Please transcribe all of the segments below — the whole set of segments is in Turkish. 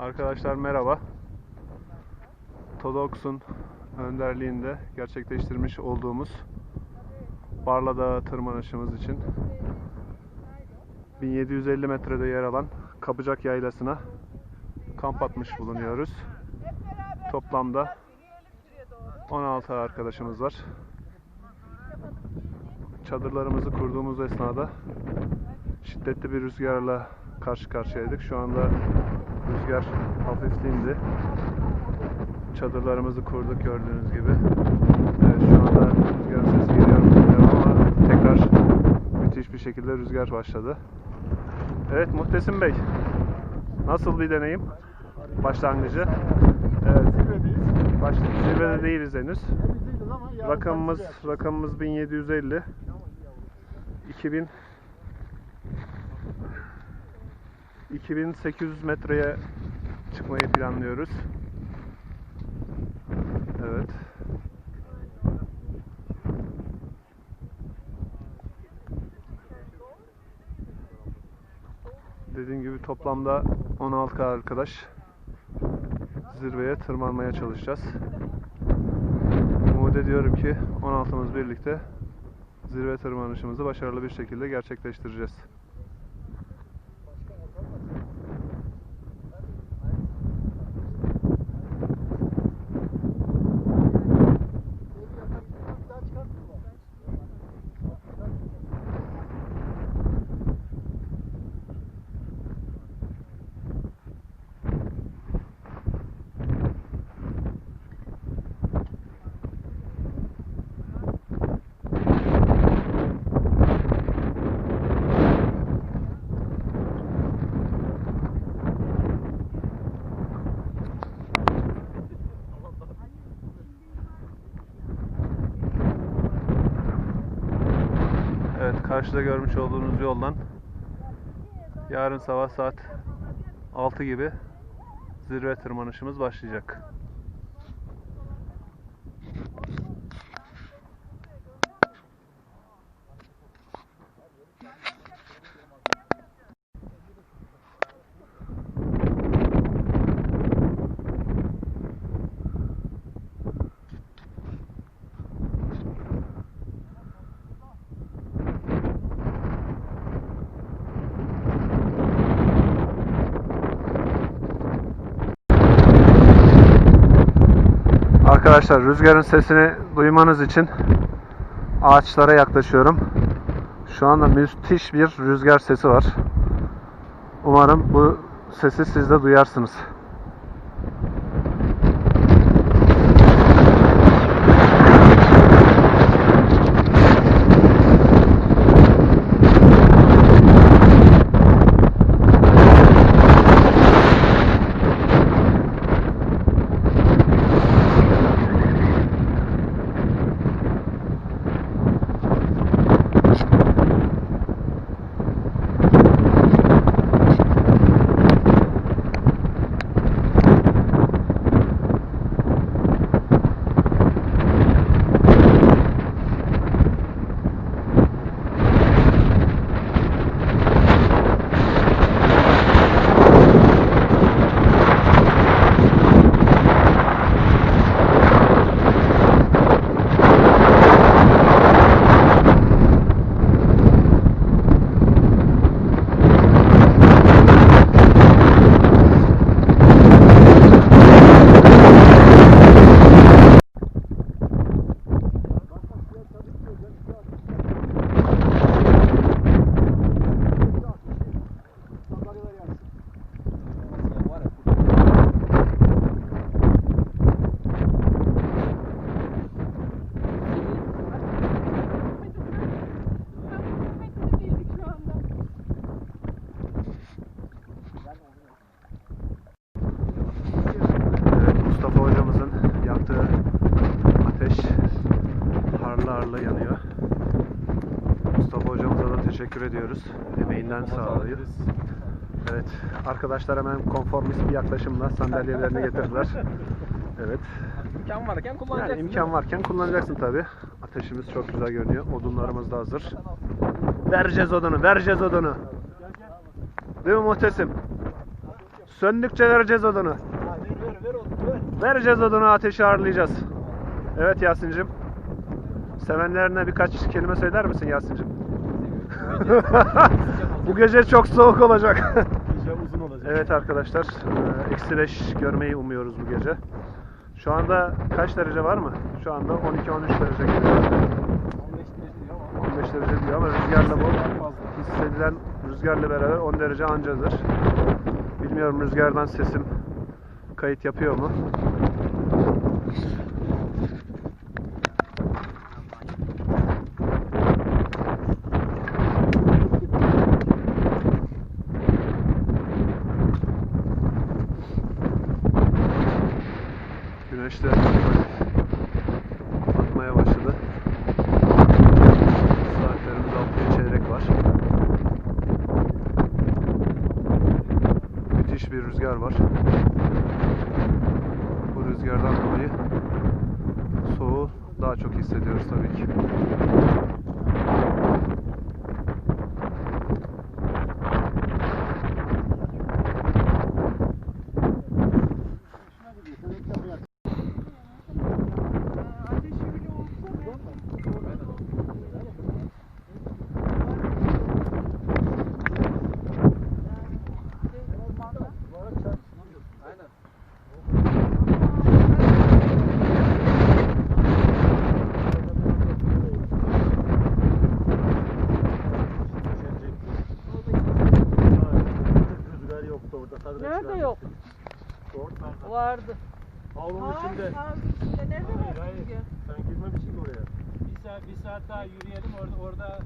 Arkadaşlar merhaba. Todox'un önderliğinde gerçekleştirmiş olduğumuz Barla Dağı tırmanışımız için 1750 metrede yer alan Kapıcak Yaylası'na kamp atmış bulunuyoruz. Toplamda 16 arkadaşımız var. Çadırlarımızı kurduğumuz esnada şiddetli bir rüzgarla karşı karşıyaydık. Şu anda rüzgar hafif dindi. Çadırlarımızı kurduk gördüğünüz gibi. Evet, şu anda rüzgarın sesi geliyor ama tekrar müthiş bir şekilde rüzgar başladı. Evet Muhtesim Bey. Nasıl bir deneyim? Başlangıcı. Evet. Baş, zirvede değiliz henüz. Rakamımız rakamımız 1750. 2000 2800 metreye çıkmayı planlıyoruz. Evet. Dediğim gibi toplamda 16 arkadaş zirveye tırmanmaya çalışacağız. Umut ediyorum ki 16'mız birlikte zirve tırmanışımızı başarılı bir şekilde gerçekleştireceğiz. Karşıda görmüş olduğunuz yoldan yarın sabah saat 6 gibi zirve tırmanışımız başlayacak. Arkadaşlar rüzgarın sesini duymanız için ağaçlara yaklaşıyorum. Şu anda müthiş bir rüzgar sesi var. Umarım bu sesi siz de duyarsınız. Ediyoruz. Emeğinden sağlıyor. Evet, arkadaşlar hemen konformist bir yaklaşımla sandalyelerini getirdiler. Evet, İmkan varken kullanacaksın. yani imkan varken kullanacaksın tabi. Ateşimiz çok güzel görünüyor. Odunlarımız da hazır. Vereceğiz odunu, vereceğiz odunu. Değil mi Muhtesim? Söndükçe vereceğiz odunu. Vereceğiz odunu ateşi ağırlayacağız. Evet Yasin'cim. Sevenlerine birkaç kelime söyler misin Yasin'cim? Bu gece çok soğuk olacak. Gece uzun olacak. evet arkadaşlar. e, Eksi 5 görmeyi umuyoruz bu gece. Şu anda kaç derece var mı? Şu anda 12-13 derece geliyor. 15 derece diyor ama. 15 derece diyor ama rüzgarla bu Fazla. hissedilen rüzgarla beraber 10 derece ancadır. Bilmiyorum rüzgardan sesim kayıt yapıyor mu? Güneş de batmaya başladı. Saatlerimiz 6'ya çeyrek var. Müthiş bir rüzgar var. Bu rüzgardan dolayı soğuğu daha çok hissediyoruz tabii ki. Rüzgar Sadece Nerede yok? Orada. Vardı. Avlunun içinde. Havuzun içinde nerede Hayır, var hayır. rüzgar? Sen girmemişsin ki oraya. Bir saat, bir saat daha yürüyelim orada orada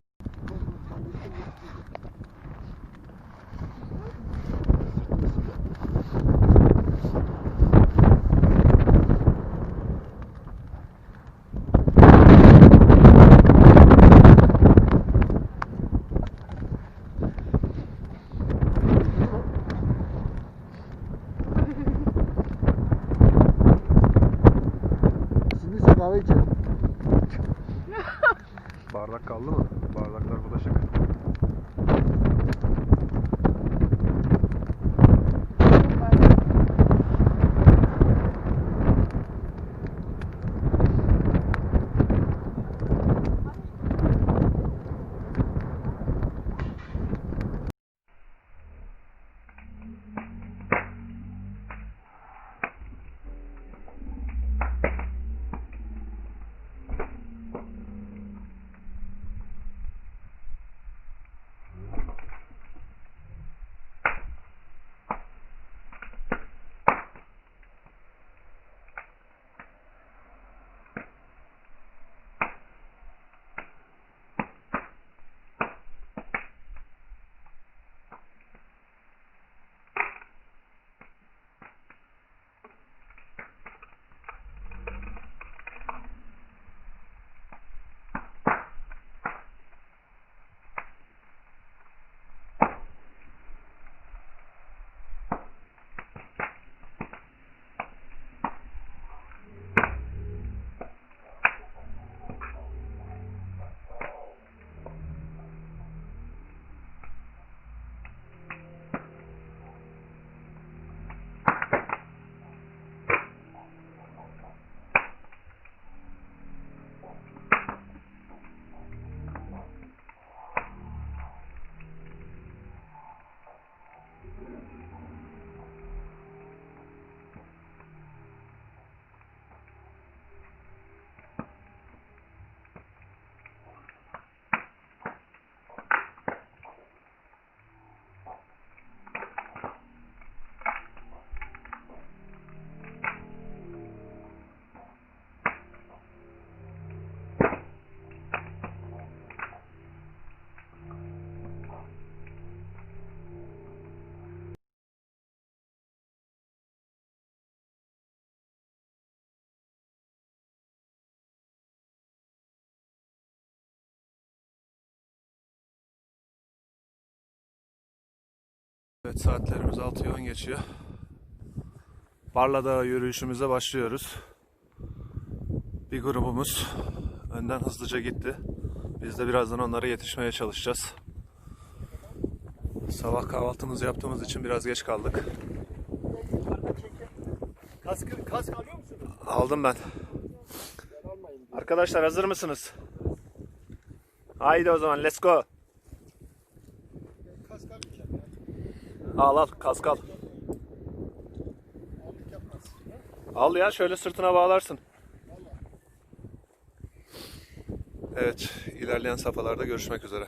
Evet saatlerimiz 6'yı 10 geçiyor. Barla'da yürüyüşümüze başlıyoruz. Bir grubumuz önden hızlıca gitti. Biz de birazdan onlara yetişmeye çalışacağız. Sabah kahvaltımızı yaptığımız için biraz geç kaldık. Kask, kask alıyor musunuz? Aldım ben. Arkadaşlar hazır mısınız? Haydi o zaman let's go. Al al kaskal. Al ya şöyle sırtına bağlarsın. Evet ilerleyen safhalarda görüşmek üzere.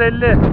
350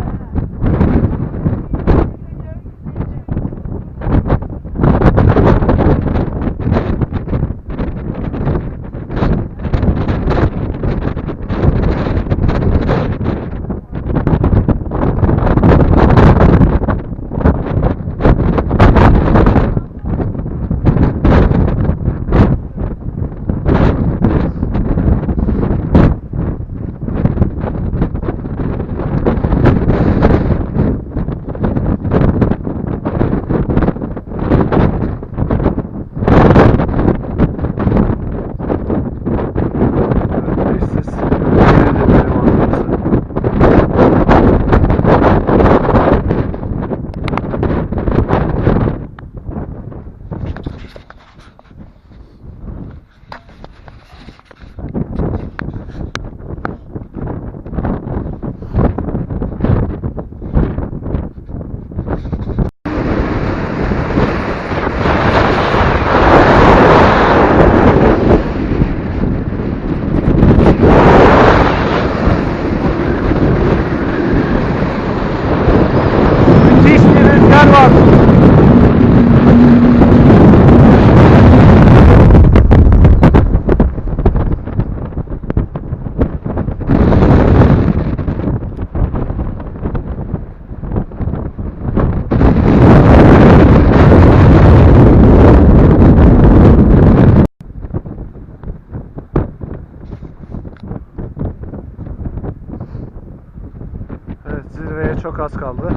az kaldı.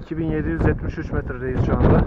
2773 metredeyiz şu anda.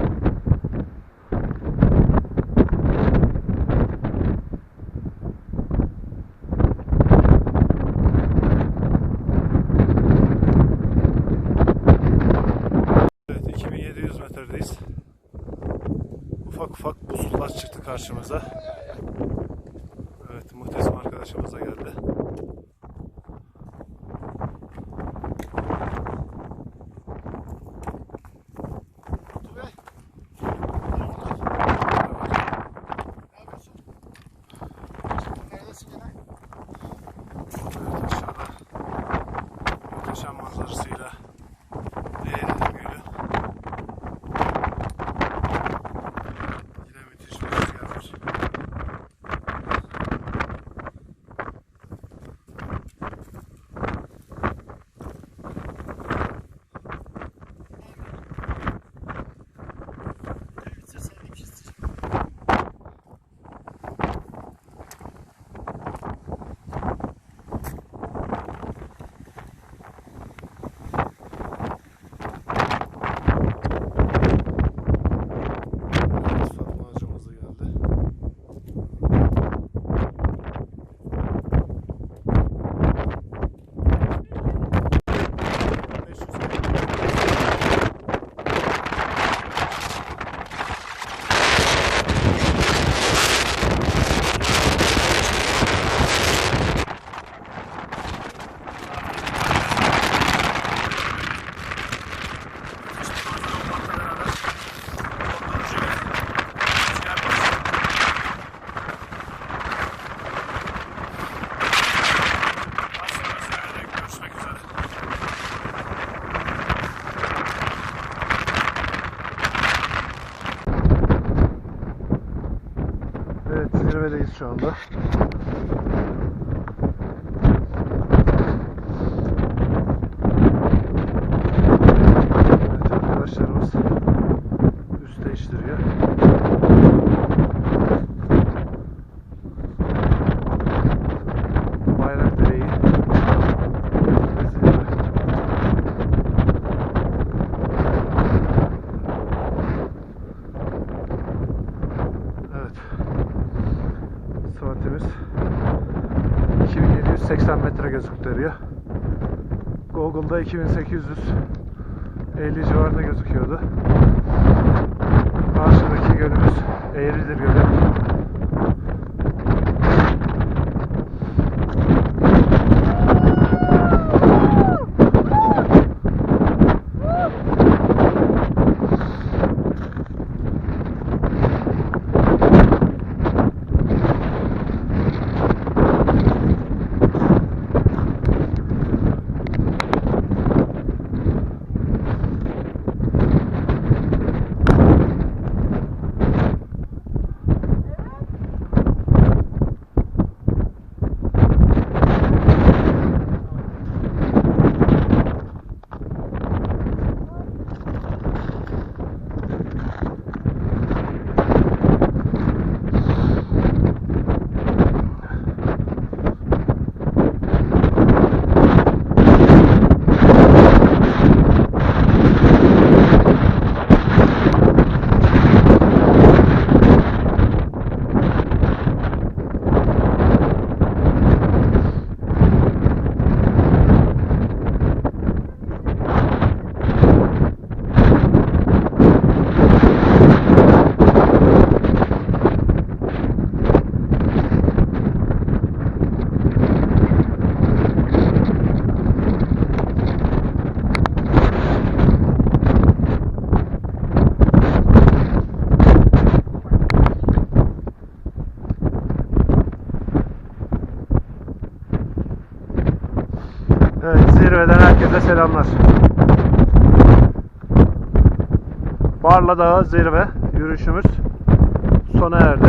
Şu anda. Evet, arkadaşlarımız üst değiştiriyor. Bayrakdere'yi zirve. Evet. Saatimiz 2780 metre gösteriyor. Google'da 2850 civarında gözüküyordu. Karşıdaki gölümüz Eğridir Gölü. Barla Dağı zirve yürüyüşümüz sona erdi.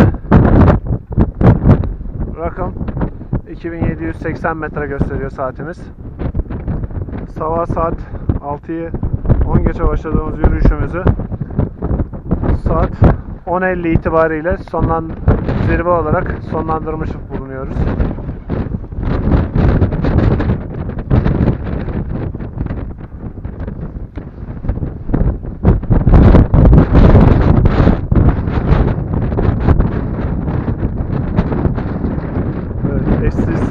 Rakım 2780 metre gösteriyor saatimiz. Sabah saat 6'yı 10 geçe başladığımız yürüyüşümüzü saat 10.50 itibariyle sonlan zirve olarak sonlandırmış bulunuyoruz. Evet, eşsiz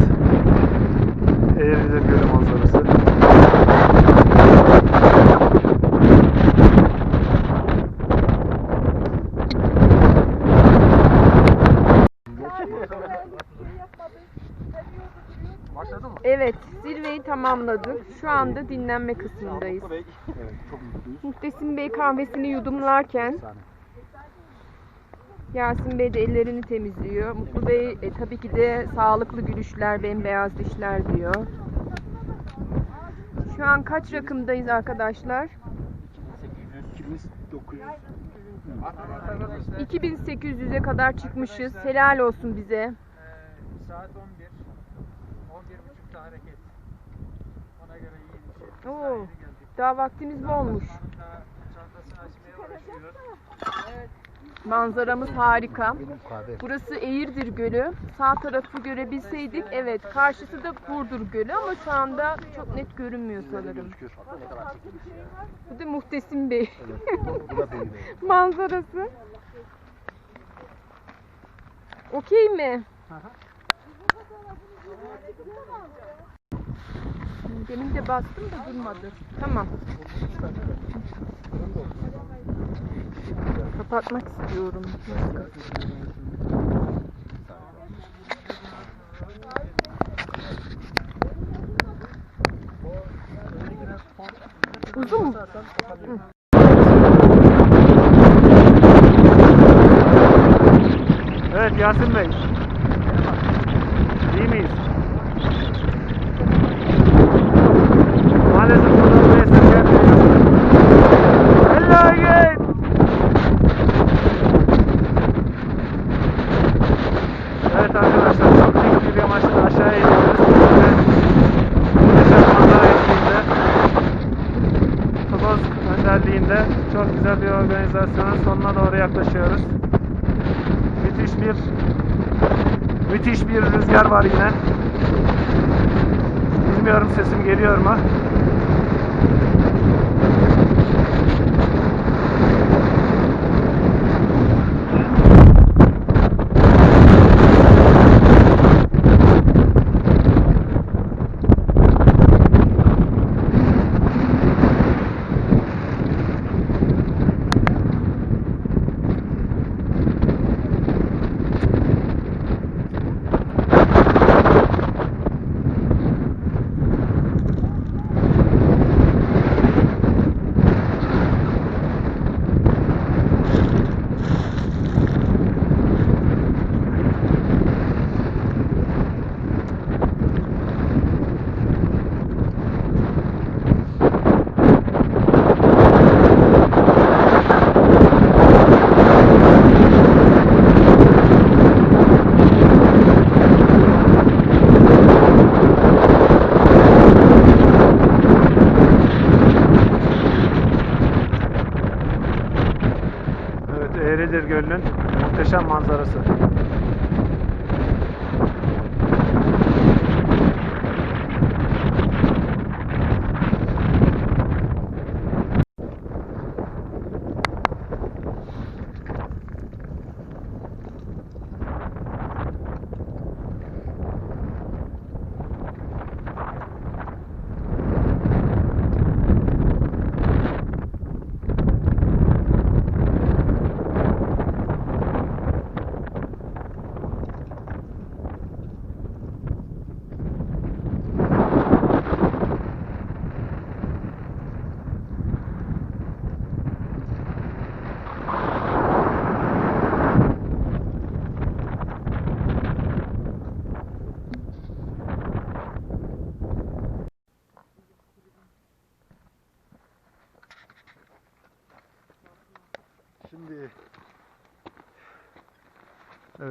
Eğridir Gölü manzarası. Evet, zirveyi tamamladık. Şu anda dinlenme kısmındayız. Muhtesim Bey kahvesini yudumlarken Yasin Bey de ellerini temizliyor. Mutlu Bey e, tabii ki de sağlıklı gülüşler, bembeyaz dişler diyor. Şu an kaç rakımdayız arkadaşlar? 2800'e kadar çıkmışız. Helal olsun bize. Saat 11. 11.30'da hareket. Oo, daha vaktimiz bolmuş. Manzaramız harika. Burası Eğirdir Gölü. Sağ tarafı görebilseydik evet karşısı da Burdur Gölü ama şu anda çok net görünmüyor sanırım. Bu da Muhtesim Bey. Manzarası. Okey mi? Demin de bastım da durmadı. Tamam. Kapatmak istiyorum. Uzun mu? Evet Yasin Bey. Müthiş bir rüzgar var yine. Bilmiyorum sesim geliyor mu? Evet, Eğridir Gölü'nün muhteşem manzarası.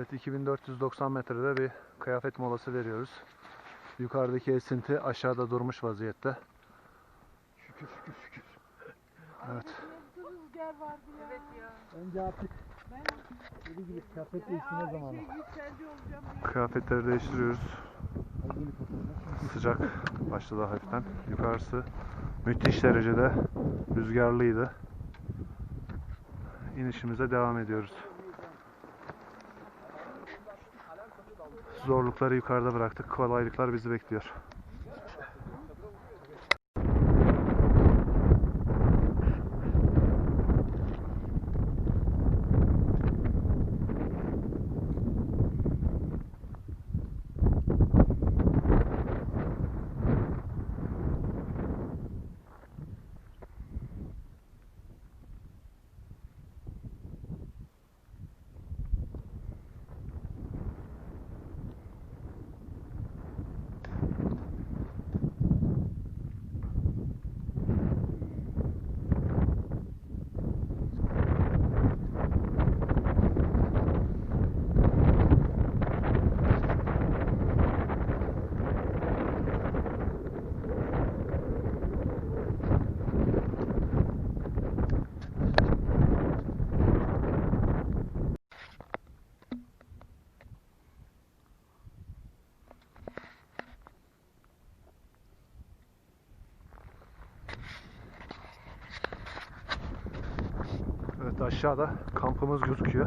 Evet 2490 metrede bir kıyafet molası veriyoruz. Yukarıdaki esinti aşağıda durmuş vaziyette. Şükür şükür şükür. Evet. Bence artık Dedi gibi kıyafet değiştirme zamanı. Kıyafetleri değiştiriyoruz. Sıcak başladı hafiften. Yukarısı müthiş derecede rüzgarlıydı. İnişimize devam ediyoruz. Zorlukları yukarıda bıraktık. Kolaylıklar bizi bekliyor. Evet aşağıda kampımız gözüküyor.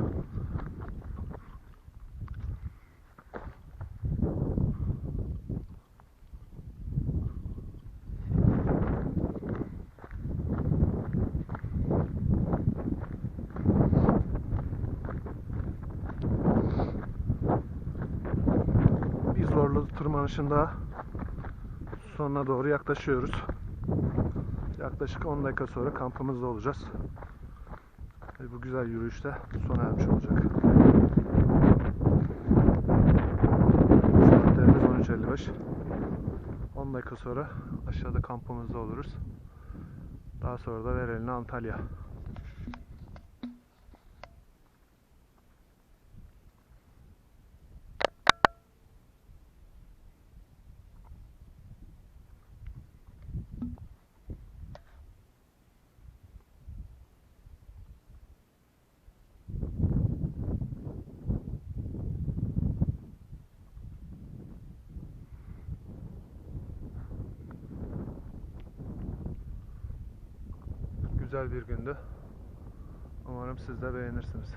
Bir zorlu tırmanışın daha sonuna doğru yaklaşıyoruz. Yaklaşık 10 dakika sonra kampımızda olacağız. Ve bu güzel yürüyüşte sona ermiş olacak. Saatlerimiz 13.55. 10 dakika sonra aşağıda kampımızda oluruz. Daha sonra da ver eline Antalya. Güzel bir gündü. Umarım siz de beğenirsiniz.